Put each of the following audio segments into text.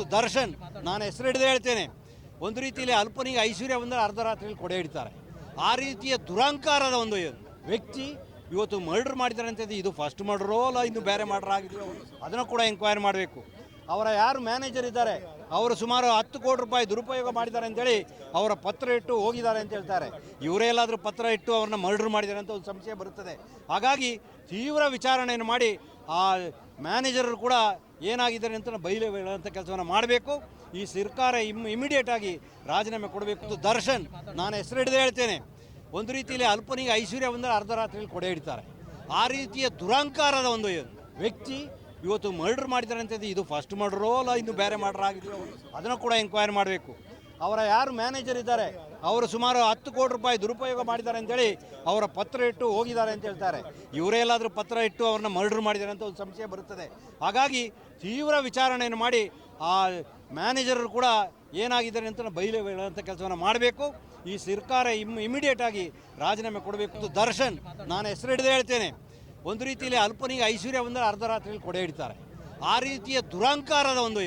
ಕೊಡಬೇಕು ದರ್ಶನ್, ನಾನು ಹೆಸರು ಹಿಡಿದು ಹೇಳ್ತೇನೆ. ಒಂದು ರೀತಿಯಲ್ಲಿ ಅಲ್ಪನಿಗೆ ಐಶ್ವರ್ಯ ಬಂದರೆ ಅರ್ಧ ರಾತ್ರಿಯಲ್ಲಿ ಕೊಡೆ ಹಿಡಿತಾರೆ. ಆ ರೀತಿಯ ದುರಂಕಾರದ ಒಂದು ವ್ಯಕ್ತಿ ಇವತ್ತು ಮರ್ಡರ್ ಮಾಡಿದ್ದಾರೆ ಅಂತ ಇದು ಫಸ್ಟ್ ಮರ್ಡರೋ ಅಲ್ಲ, ಇನ್ನು ಬೇರೆ ಮರ್ಡರ್ ಆಗಿದೆಯೋ ಅದನ್ನು ಕೂಡ ಎಂಕ್ವೈರಿ ಮಾಡಬೇಕು. ಅವರ ಯಾರು ಮ್ಯಾನೇಜರ್ ಇದ್ದಾರೆ? ಅವರು ಸುಮಾರು ಹತ್ತು ಕೋಟಿ ರೂಪಾಯಿ ದುರುಪಯೋಗ ಮಾಡಿದ್ದಾರೆ ಅಂತೇಳಿ ಅವರ ಪತ್ರ ಇಟ್ಟು ಹೋಗಿದ್ದಾರೆ ಅಂತ ಹೇಳ್ತಾರೆ. ಇವರೇ ಎಲ್ಲಾದರೂ ಪತ್ರ ಇಟ್ಟು ಅವ್ರನ್ನ ಮರ್ಡರ್ ಮಾಡಿದ್ದಾರೆ ಅಂತ ಒಂದು ಸಂಶಯ ಬರುತ್ತದೆ. ಹಾಗಾಗಿ ತೀವ್ರ ವಿಚಾರಣೆಯನ್ನು ಮಾಡಿ ಆ ಮ್ಯಾನೇಜರ್ ಕೂಡ ಏನಾಗಿದ್ದಾರೆ ಅಂತ ಬಯಲು ಹೇಳುವಂಥ ಕೆಲಸವನ್ನು ಮಾಡಬೇಕು. ಈ ಸರ್ಕಾರ ಇಮ್ ಇಮಿಡಿಯೇಟ್ ಆಗಿ ರಾಜೀನಾಮೆ ಕೊಡಬೇಕು ಅಂತ ದರ್ಶನ್ ನಾನು ಹೆಸರು ಹಿಡಿದು ಹೇಳ್ತೇನೆ. ಒಂದು ರೀತಿಯಲ್ಲಿ ಅಲ್ಪನಿಗೆ ಐಶ್ವರ್ಯ ಬಂದರೆ ಅರ್ಧ ರಾತ್ರಿಯಲ್ಲಿ ಕೊಡೆ ಹಿಡಿತಾರೆ. ಆ ರೀತಿಯ ದುರಂಕಾರದ ಒಂದು ವ್ಯಕ್ತಿ ಇವತ್ತು ಮರ್ಡರ್ ಮಾಡಿದ್ದಾರೆ ಅಂತ ಇದು ಫಸ್ಟ್ ಮರ್ಡರೋ ಅಲ್ಲ, ಇನ್ನು ಬೇರೆ ಮರ್ಡರ್ ಆಗಿದೆಯೋ ಅದನ್ನು ಕೂಡ ಎಂಕ್ವೈರಿ ಮಾಡಬೇಕು. ಅವರ ಯಾರು ಮ್ಯಾನೇಜರ್ ಇದ್ದಾರೆ, ಅವರು ಸುಮಾರು ಹತ್ತು ಕೋಟಿ ರೂಪಾಯಿ ದುರುಪಯೋಗ ಮಾಡಿದ್ದಾರೆ ಅಂತೇಳಿ ಅವರ ಪತ್ರ ಇಟ್ಟು ಹೋಗಿದ್ದಾರೆ ಅಂತ ಹೇಳ್ತಾರೆ. ಇವರೇ ಎಲ್ಲಾದರೂ ಪತ್ರ ಇಟ್ಟು ಅವ್ರನ್ನ ಮರ್ಡರ್ ಮಾಡಿದ್ದಾರೆ ಅಂತ ಒಂದು ಸಂಶಯ ಬರುತ್ತದೆ. ಹಾಗಾಗಿ ತೀವ್ರ ವಿಚಾರಣೆಯನ್ನು ಮಾಡಿ ಆ ಮ್ಯಾನೇಜರ್ ಕೂಡ ಏನಾಗಿದ್ದಾರೆ ಅಂತ ಬಯಲು ಹೇಳುವಂಥ ಕೆಲಸವನ್ನು ಮಾಡಬೇಕು. ಈ ಸರ್ಕಾರ ಇಮ್ ಇಮಿಡಿಯೇಟ್ ಆಗಿ ರಾಜೀನಾಮೆ ಕೊಡಬೇಕು ದರ್ಶನ್ ನಾನು ಹೆಸರು ಹಿಡಿದೇ ಹೇಳ್ತೇನೆ. ಒಂದು ರೀತಿಯಲ್ಲಿ ಅಲ್ಪನಿಗೆ ಐಶ್ವರ್ಯ ಬಂದರೆ ಅರ್ಧ ರಾತ್ರಿಯಲ್ಲಿ ಕೊಡೆ ಹಿಡಿತಾರೆ. ಆ ರೀತಿಯ ದುರಂಕಾರದ ಒಂದು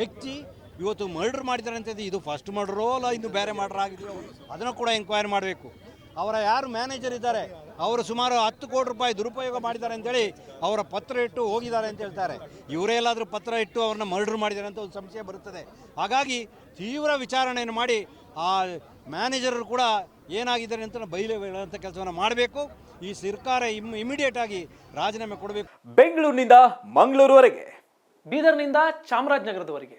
ವ್ಯಕ್ತಿ ಇವತ್ತು ಮರ್ಡರ್ ಮಾಡಿದ್ದಾರೆ ಅಂತ ಇದು. ಫಸ್ಟ್ ಮರ್ಡರೋ ಅಲ್ಲ, ಇನ್ನು ಬೇರೆ ಮರ್ಡರ್ ಆಗಿದೆಯೋ ಅದನ್ನು ಕೂಡ ಎಂಕ್ವೈರಿ ಮಾಡಬೇಕು. ಅವರ ಯಾರು ಮ್ಯಾನೇಜರ್ ಇದ್ದಾರೆ, ಅವರು ಸುಮಾರು ಹತ್ತು ಕೋಟಿ ರೂಪಾಯಿ ದುರುಪಯೋಗ ಮಾಡಿದ್ದಾರೆ ಅಂತೇಳಿ ಅವರ ಪತ್ರ ಇಟ್ಟು ಹೋಗಿದ್ದಾರೆ ಅಂತ ಹೇಳ್ತಾರೆ. ಇವರೇ ಎಲ್ಲಾದರೂ ಪತ್ರ ಇಟ್ಟು ಅವ್ರನ್ನ ಮರ್ಡರ್ ಮಾಡಿದ್ದಾರೆ ಅಂತ ಒಂದು ಸಂಶಯ ಬರುತ್ತದೆ. ಹಾಗಾಗಿ ತೀವ್ರ ವಿಚಾರಣೆಯನ್ನು ಮಾಡಿ, ಆ ಮ್ಯಾನೇಜರ್ ಕೂಡ ಏನಾಗಿದ್ದಾರೆ ಅಂತ ಬೈಲೆ ಅಂತ ಕೆಲಸವನ್ನು ಮಾಡಬೇಕು. ಈ ಸರ್ಕಾರ ಇಮ್ ಇಮಿಡಿಯೇಟ್ ಆಗಿ ರಾಜೀನಾಮೆ ಕೊಡಬೇಕು. ಬೆಂಗಳೂರಿನಿಂದ ಮಂಗಳೂರುವರೆಗೆ. ಬೀದರ್ನಿಂದ ಚಾಮರಾಜನಗರದವರೆಗೆ.